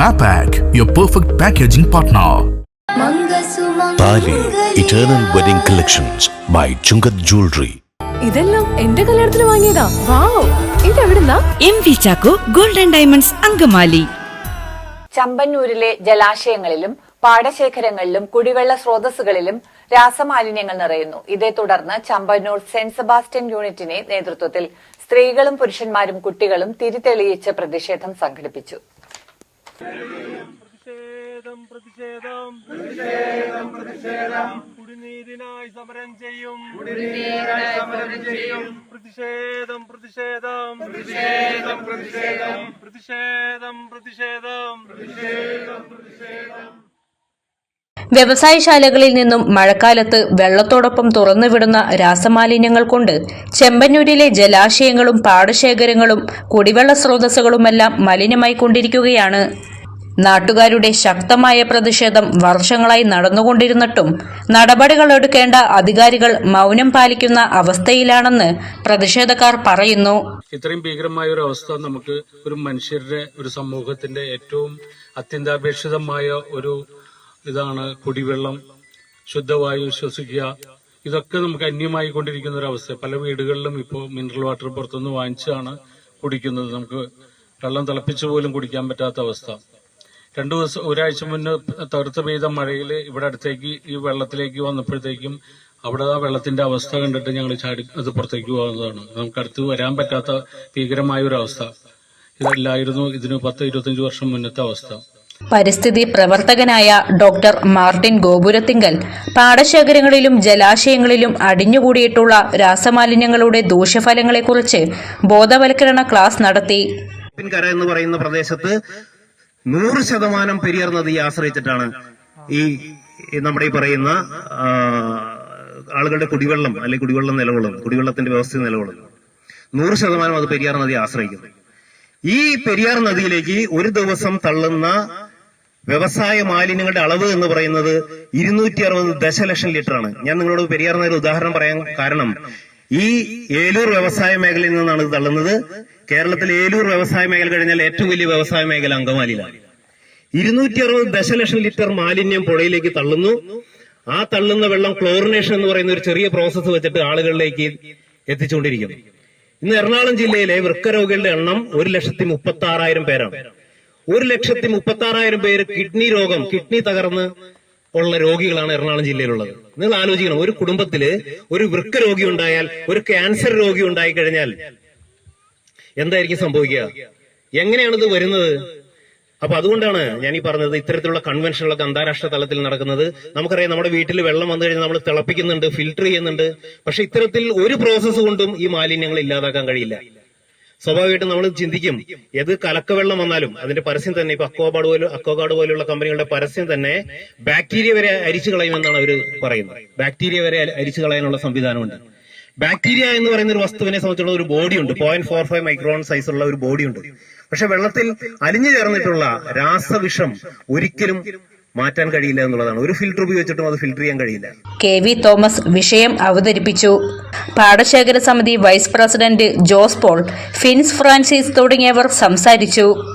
Mapac, your perfect packaging partner. Thali eternal wedding collections by Chungath jewellery ഇതെല്ലാം എന്റെ കല്യാണത്തിന് വാങ്ങിയതാ. Wow. ഇതെവിടുന്നാ? M V Chacko golden diamonds Angamaly. ചമ്പന്നൂരിലെ ജലാശയങ്ങളിലും പാടശേഖരങ്ങളിലും കുടിവെള്ള സ്രോതസ്സുകളിലും രാസമാലിന്യങ്ങൾ നിറയുന്നു. ഇതേ തുടർന്ന് ചമ്പന്നൂർ സെന്റ് സെബാസ്റ്റ്യൻ യൂണിറ്റിനെ നേതൃത്വത്തിൽ സ്ത്രീകളും പുരുഷന്മാരും കുട്ടികളും തിരിതെളിയിച്ച് പ്രതിഷേധം സംഘടിപ്പിച്ചു. പ്രതിഷേധം പ്രതിഷേധം. പ്രതിഷേധം പ്രതിഷേധം. കുടിനീരിനായി സമരം ചെയ്യും. കുടിനീരിനായി സമരം ചെയ്യും. പ്രതിഷേധം പ്രതിഷേധം. പ്രതിഷേധം പ്രതിഷേധം. പ്രതിഷേധം പ്രതിഷേധം. പ്രതിഷേധം പ്രതിഷേധം. വ്യവസായശാലകളിൽ നിന്നും മഴക്കാലത്ത് വെള്ളത്തോടൊപ്പം തുറന്നുവിടുന്ന രാസമാലിന്യങ്ങൾ കൊണ്ട് ചെമ്പന്നൂരിലെ ജലാശയങ്ങളും പാടശേഖരങ്ങളും കുടിവെള്ള സ്രോതസ്സുകളുമെല്ലാം മലിനമായി കൊണ്ടിരിക്കുകയാണ്. നാട്ടുകാരുടെ ശക്തമായ പ്രതിഷേധം വർഷങ്ങളായി നടന്നുകൊണ്ടിരുന്നിട്ടും നടപടികൾ എടുക്കേണ്ട അധികാരികൾ മൗനം പാലിക്കുന്ന അവസ്ഥയിലാണെന്ന് പ്രതിഷേധക്കാർ പറയുന്നു. ഇത്രയും ഭീകരമായ ഒരു അവസ്ഥ നമുക്ക് ഒരു മനുഷ്യരുടെ ഒരു സമൂഹത്തിന്റെ ഏറ്റവും അത്യന്താപേക്ഷിതമായ ഒരു ഇതാണ് കുടിവെള്ളം ശുദ്ധവായു ശ്വസിക്കുക. ഇതൊക്കെ നമുക്ക് അന്യമായി കൊണ്ടിരിക്കുന്ന ഒരു അവസ്ഥ പല വീടുകളിലും ഇപ്പോൾ മിനറൽ വാട്ടർ പുറത്തുനിന്ന് വാങ്ങിച്ചാണ് കുടിക്കുന്നത്. നമുക്ക് വെള്ളം തിളപ്പിച്ചു പോലും കുടിക്കാൻ പറ്റാത്ത അവസ്ഥ. രണ്ടു ദിവസം ഒരാഴ്ച മുന്നേ തകർത്ത് പെയ്ത മഴയിൽ ഇവിടെ അടുത്തേക്ക് ഈ വെള്ളത്തിലേക്ക് വന്നപ്പോഴത്തേക്കും അവിടെ ആ വെള്ളത്തിന്റെ അവസ്ഥ കണ്ടിട്ട് ഞങ്ങൾ ചാടി അത് പുറത്തേക്ക് പോകുന്നതാണ് നമുക്ക് അടുത്ത് വരാൻ പറ്റാത്ത ഭീകരമായ ഒരു അവസ്ഥ. ഇതല്ലായിരുന്നു ഇതിന് പത്ത് ഇരുപത്തഞ്ച് വർഷം മുന്നത്തെ അവസ്ഥ. പരിസ്ഥിതി പ്രവർത്തകനായ ഡോക്ടർ മാർട്ടിൻ ഗോപുരത്തിങ്കൽ പാടശേഖരങ്ങളിലും ജലാശയങ്ങളിലും അടിഞ്ഞുകൂടിയിട്ടുള്ള രാസമാലിന്യങ്ങളുടെ ദൂഷ്യഫലങ്ങളെക്കുറിച്ച് ബോധവൽക്കരണ ക്ലാസ് നടത്തി. എന്ന് പറയുന്ന പ്രദേശത്ത് നൂറ് ശതമാനം പെരിയർ നദിയെ ആശ്രയിച്ചിട്ടാണ് ഈ നമ്മുടെ ഈ പറയുന്ന ആളുകളുടെ കുടിവെള്ളം അല്ലെങ്കിൽ കുടിവെള്ളം നിലകൊള്ളുന്നത് കുടിവെള്ളത്തിന്റെ വ്യവസ്ഥ നിലകൊള്ളുന്നത്. നൂറ് ശതമാനം അത് പെരിയാർ നദിയെ ആശ്രയിക്കുന്നു. ഈ പെരിയാർ നദിയിലേക്ക് ഒരു ദിവസം തള്ളുന്ന വ്യവസായ മാലിന്യങ്ങളുടെ അളവ് എന്ന് പറയുന്നത് ഇരുന്നൂറ്റി അറുപത് ദശലക്ഷം ലിറ്ററാണ് ഞാൻ നിങ്ങളോട് പെരിയാർ ഒരു ഉദാഹരണം പറയാൻ കാരണം. ഈ ഏലൂർ വ്യവസായ മേഖലയിൽ നിന്നാണ് ഇത് തള്ളുന്നത്. കേരളത്തിലെ ഏലൂർ വ്യവസായ മേഖല കഴിഞ്ഞാൽ ഏറ്റവും വലിയ വ്യവസായ മേഖല അങ്കമാലിയിലാണ്. ഇരുന്നൂറ്റി അറുപത് ദശലക്ഷം ലിറ്റർ മാലിന്യം പുഴയിലേക്ക് തള്ളുന്നു. ആ തള്ളുന്ന വെള്ളം ക്ലോറിനേഷൻ എന്ന് പറയുന്ന ഒരു ചെറിയ പ്രോസസ്സ് വെച്ചിട്ട് ആളുകളിലേക്ക് എത്തിച്ചുകൊണ്ടിരിക്കുന്നു. ഇന്ന് എറണാകുളം ജില്ലയിലെ വൃക്കരോഗികളുടെ എണ്ണം ഒരു ലക്ഷത്തി മുപ്പത്തി ആറായിരം പേരാണ്. ഒരു ലക്ഷത്തി മുപ്പത്തി ആറായിരം പേര് കിഡ്നി രോഗം കിഡ്നി തകർന്ന് ഉള്ള രോഗികളാണ് എറണാകുളം ജില്ലയിലുള്ളത്. നിങ്ങൾ ആലോചിക്കണം ഒരു കുടുംബത്തിൽ ഒരു വൃക്ക രോഗി ഉണ്ടായാൽ ഒരു ക്യാൻസർ രോഗി ഉണ്ടായി കഴിഞ്ഞാൽ എന്തായിരിക്കും സംഭവിക്കുക? എങ്ങനെയാണ് ഇത് വരുന്നത്? അപ്പൊ അതുകൊണ്ടാണ് ഞാൻ ഈ പറഞ്ഞത് ഇത്തരത്തിലുള്ള കൺവെൻഷനുകളൊക്കെ അന്താരാഷ്ട്ര തലത്തിൽ നടക്കുന്നത്. നമുക്കറിയാം നമ്മുടെ വീട്ടിൽ വെള്ളം വന്നു കഴിഞ്ഞാൽ നമ്മൾ തിളപ്പിക്കുന്നുണ്ട് ഫിൽറ്റർ ചെയ്യുന്നുണ്ട്. പക്ഷെ ഇത്തരത്തിൽ ഒരു പ്രോസസ്സ് കൊണ്ടും ഈ മാലിന്യങ്ങൾ ഇല്ലാതാക്കാൻ കഴിയില്ല. സ്വാഭാവികമായിട്ടും നമ്മൾ ചിന്തിക്കും ഏത് കലക്കവെള്ളം വന്നാലും അതിന്റെ പരസ്യം തന്നെ ഇപ്പൊ അക്വാബാർഡ് പോലും അക്വാഗാർഡ് പോലുള്ള കമ്പനികളുടെ പരസ്യം തന്നെ ബാക്ടീരിയ വരെ അരിച്ചു കളയുമെന്നാണ് അവർ പറയുന്നത്. ബാക്ടീരിയ വരെ അരിച്ചു കളയാനുള്ള സംവിധാനമുണ്ട്. ബാക്ടീരിയ എന്ന് പറയുന്ന ഒരു വസ്തുവിനെ സംബന്ധിച്ചുള്ള ഒരു ഉണ്ട് പോയിന്റ് ഫോർ ഫൈവ് മൈക്രോൺ സൈസുള്ള ഒരു ഉണ്ട് പക്ഷെ വെള്ളത്തിൽ അലിഞ്ഞു ചേർന്നിട്ടുള്ള രാസവിഷം ഒരിക്കലും മാറ്റാൻ കഴിയില്ല എന്നുള്ളതാണ്. ഒരു ഫിൽറ്റർ ഉപയോഗിച്ചിട്ടും അത് ഫിൽറ്റർ ചെയ്യാൻ കഴിയില്ല. കെ വി തോമസ് വിഷയം അവതരിപ്പിച്ചു. പാടശേഖര സമിതി വൈസ് പ്രസിഡന്റ് ജോസ് പോൾ ഫിൻസ് ഫ്രാൻസിസ് തുടങ്ങിയവർ സംസാരിച്ചു.